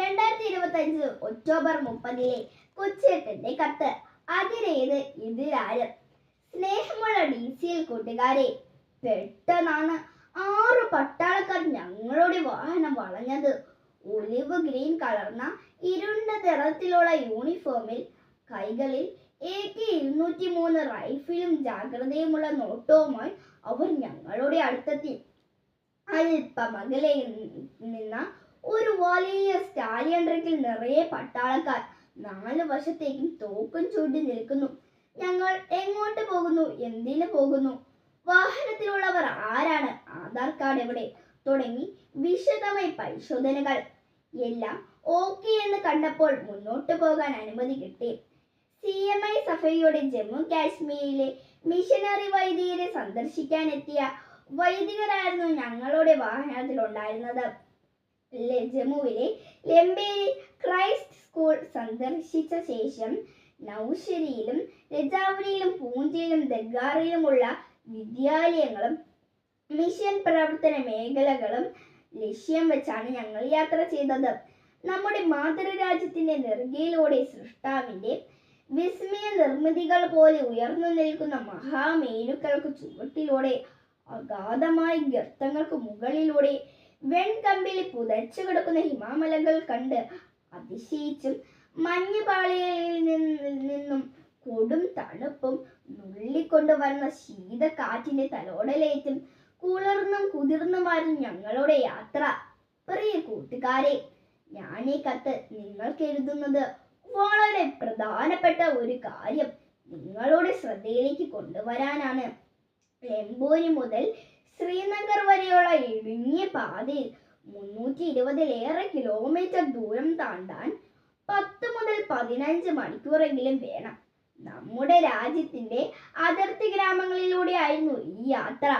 രണ്ടായിരത്തി ഇരുപത്തി അഞ്ച് ഒക്ടോബർ മുപ്പതിലെ കൊച്ചേട്ടന്റെ കത്ത്. അതിരേത് ഇതിലാര് സ്നേഹമുള്ള ഡി സി എൽ കൂട്ടുകാരെ പെട്ടെന്നാണ് ആറ് പട്ടാളക്കാർ ഞങ്ങളുടെ വാഹനം വളഞ്ഞത്. ഒലിവ് ഗ്രീൻ കളർന്ന ഇരുണ്ട നിറത്തിലുള്ള യൂണിഫോമിൽ കൈകളിൽ എ കെ ഇരുന്നൂറ്റി മൂന്ന് റൈഫിലും ജാഗ്രതയുമുള്ള നോട്ടവുമായി അവർ ഞങ്ങളുടെ അടുത്തെത്തി. അല്പമകലെ നിന്ന ഒരു വലിയ സ്റ്റാലിയൻ ട്രക്കിൽ നിറയെ പട്ടാളക്കാർ നാല് വശത്തേക്കും തോക്കും ചൂണ്ടി നിൽക്കുന്നു. ഞങ്ങൾ എങ്ങോട്ട് പോകുന്നു? എന്തിനു പോകുന്നു? വാഹനത്തിലുള്ളവർ ആരാണ്? ആധാർ കാർഡ് എവിടെ? തുടങ്ങി വിശദമായി പരിശോധനകൾ. എല്ലാം ഓക്കെ എന്ന് കണ്ടപ്പോൾ മുന്നോട്ട് പോകാൻ അനുമതി കിട്ടി. സി എം ഐ സഫയുടെ ജമ്മു കാശ്മീരിലെ മിഷനറി വൈദികരെ സന്ദർശിക്കാനെത്തിയ വൈദികരായിരുന്നു ഞങ്ങളുടെ വാഹനത്തിലുണ്ടായിരുന്നത്. ജമ്മുവിലെ ലംബേരി ക്രൈസ്റ്റ് സ്കൂൾ സന്ദർശിച്ച ശേഷം നൌഷരിയിലും രജാവരിയിലും പൂഞ്ചയിലും ദഗാറിലുമുള്ള വിദ്യാലയങ്ങളും മിഷൻ പ്രവർത്തന മേഖലകളും ലക്ഷ്യം വെച്ചാണ് ഞങ്ങൾ യാത്ര ചെയ്തത്. നമ്മുടെ മാതൃരാജ്യത്തിന്റെ നെറുകയിലൂടെ സൃഷ്ടാവിന്റെ വിസ്മയ നിർമ്മിതികൾ പോലെ ഉയർന്നു നിൽക്കുന്ന മഹാമേനുക്കൾക്ക് ചുവട്ടിലൂടെ അഗാധമായ ഗർത്തങ്ങൾക്ക് മുകളിലൂടെ വെൺകമ്പിളി പുതച്ചു കിടക്കുന്ന ഹിമാമലകൾ കണ്ട് അതിശയിച്ചും മഞ്ഞുപാളികളിൽ നിന്നും കൊടും തണുപ്പും നുള്ളിക്കൊണ്ടുവരുന്ന ശീതക്കാറ്റിന്റെ തലോടലേറ്റും കുളിർന്നും കുതിർന്നുമായിരുന്നു ഞങ്ങളുടെ യാത്ര. പ്രിയ കൂട്ടുകാരെ ഞാൻ ഈ കത്ത് നിങ്ങൾക്ക് എഴുതുന്നത് വളരെ പ്രധാനപ്പെട്ട ഒരു കാര്യം നിങ്ങളുടെ ശ്രദ്ധയിലേക്ക് കൊണ്ടുവരാനാണ്. എംബൂരി മുതൽ ശ്രീനഗർ വരെയുള്ള ഇടുങ്ങിയ പാതയിൽ മുന്നൂറ്റി ഇരുപതിലേറെ കിലോമീറ്റർ ദൂരം താണ്ടാൻ പത്ത് മുതൽ പതിനഞ്ച് മണിക്കൂറെങ്കിലും വേണം. നമ്മുടെ രാജ്യത്തിന്റെ അതിർത്തി ഗ്രാമങ്ങളിലൂടെ ആയിരുന്നു ഈ യാത്ര.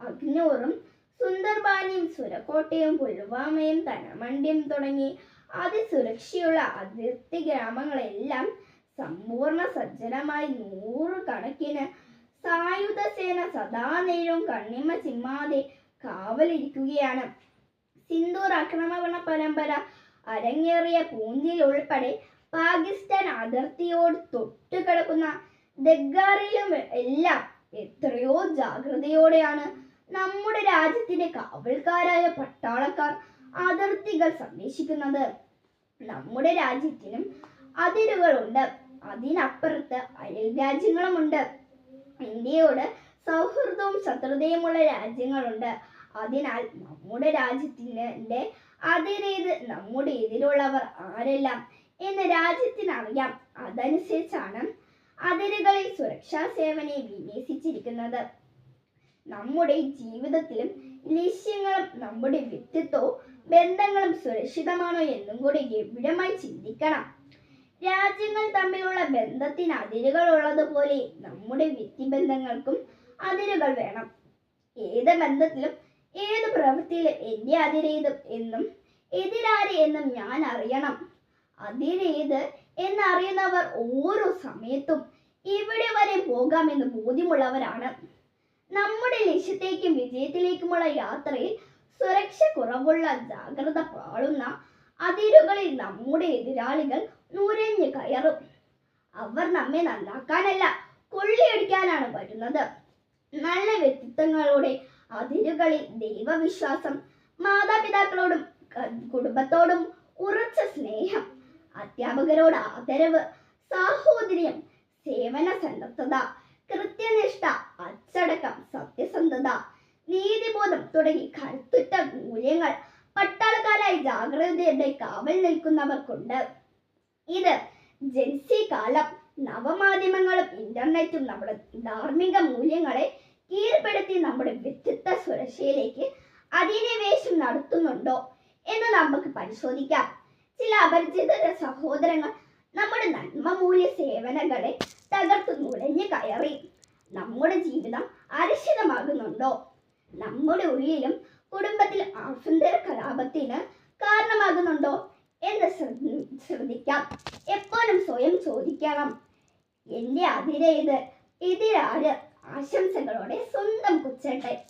അഗ്നൂറും സുന്ദർബാനിയും സുരക്കോട്ടയും പുൽവാമയും തനമണ്ടിയും തുടങ്ങി അതിസുരക്ഷയുള്ള അതിർത്തി ഗ്രാമങ്ങളെല്ലാം സമ്പൂർണ സജ്ജനമായി നൂറുകണക്കിന് സായുധ സേന സദാ നേരവും കണ്ണിമ ചിമ്മാതെ കാവലിരിക്കുകയാണ്. സിന്ദൂർ ആക്രമണ പരമ്പര അരങ്ങേറിയ പൂഞ്ചിൽ ഉൾപ്പെടെ പാകിസ്ഥാൻ അതിർത്തിയോട് തൊട്ടുകിടക്കുന്ന ദഗ്ഗാറിലും എല്ലാം എത്രയോ ജാഗ്രതയോടെയാണ് നമ്മുടെ രാജ്യത്തിന്റെ കാവൽക്കാരായ പട്ടാളക്കാർ അതിർത്തികൾ സംരക്ഷിക്കുന്നത്. നമ്മുടെ രാജ്യത്തിനും അതിരുകളുണ്ട്. അതിനപ്പുറത്ത് അയൽ രാജ്യങ്ങളുമുണ്ട് ഇന്ത്യയോട് സൗഹൃദവും ശത്രുതയുമുള്ള രാജ്യങ്ങളുണ്ട്. അതിനാൽ നമ്മുടെ രാജ്യത്തിന്റെ അതിരേത് നമ്മുടെ എതിരുള്ളവർ ആരെല്ലാം എന്ന് രാജ്യത്തിനറിയാം. അതനുസരിച്ചാണ് അതിരുകളിൽ സുരക്ഷാ സേവനെ വിന്യസിച്ചിരിക്കുന്നത്. നമ്മുടെ ജീവിതത്തിലും ലക്ഷ്യങ്ങളും നമ്മുടെ വ്യക്തിത്വവും ബന്ധങ്ങളും സുരക്ഷിതമാണോ എന്നും കൂടി ഗംഭീരമായി ചിന്തിക്കണം. രാജ്യങ്ങൾ തമ്മിലുള്ള ബന്ധത്തിന് അതിരുകൾ ഉള്ളതുപോലെ നമ്മുടെ വ്യക്തിബന്ധങ്ങൾക്കും അതിരുകൾ വേണം. ഏത് ബന്ധത്തിലും ഏത് പ്രവൃത്തിയിലും എന്റെ അതിരേത് എന്നും എതിരാര് എന്നും ഞാൻ അറിയണം. അതിരേത് എന്നറിയുന്നവർ ഓരോ സമയത്തും ഇവിടെ വരെ പോകാമെന്ന് ബോധ്യമുള്ളവരാണ്. നമ്മുടെ ലക്ഷ്യത്തേക്കും വിജയത്തിലേക്കുമുള്ള യാത്രയിൽ സുരക്ഷ കുറവുള്ള ജാഗ്രത പാളുന്ന അതിരുകളിൽ നമ്മുടെ എതിരാളികൾ നുരഞ്ഞു കയറും. അവർ നമ്മെ നന്നാക്കാനല്ല കൊള്ളിയടിക്കാനാണ് വരുന്നത്. നല്ല വ്യക്തിത്വങ്ങളുടെ അതിരുകളിൽ ദൈവവിശ്വാസം മാതാപിതാക്കളോടും കുടുംബത്തോടും ഉറച്ച സ്നേഹം അധ്യാപകരോട് ആദരവ് സാഹോദര്യം സേവന സന്നദ്ധത കൃത്യനിഷ്ഠ അച്ചടക്കം സത്യസന്ധത നീതിബോധം തുടങ്ങി കരുത്തുറ്റ മൂല്യങ്ങൾ പട്ടാളക്കാരായി ജാഗ്രതയുടെ കാവൽ നിൽക്കുന്നവർക്കുണ്ട്. ഇത് ജൻസി കാലം നവമാധ്യമങ്ങളും ഇന്റർനെറ്റും നമ്മുടെ ധാർമ്മിക മൂല്യങ്ങളെ കീഴ്പ്പെടുത്തി നമ്മുടെ വ്യക്തിത്വ സുരക്ഷയിലേക്ക് അധിനിവേശം നടത്തുന്നുണ്ടോ എന്ന് നമുക്ക് പരിശോധിക്കാം. ചില അപരിചിത സഹോദരങ്ങൾ നമ്മുടെ നന്മ മൂല്യ സേവനങ്ങളെ തകർത്ത് നുഴഞ്ഞു കയറി. നമ്മുടെ ജീവിതം അരക്ഷിതമാകുന്നുണ്ടോ? നമ്മുടെ ഉള്ളിലും കുടുംബത്തിൽ ആഭ്യന്തര കലാപത്തിന് കാരണമാകുന്നുണ്ടോ? എന്ന് ശ്രദ്ധ- ശ്രദ്ധിക്കാം. എപ്പോഴും സ്വയം ചോദിക്കണം. എന്റെ അതിരേത് ഇതിലാര് ആശംസകളോടെ സ്വന്തം കുച്ചട്ടെ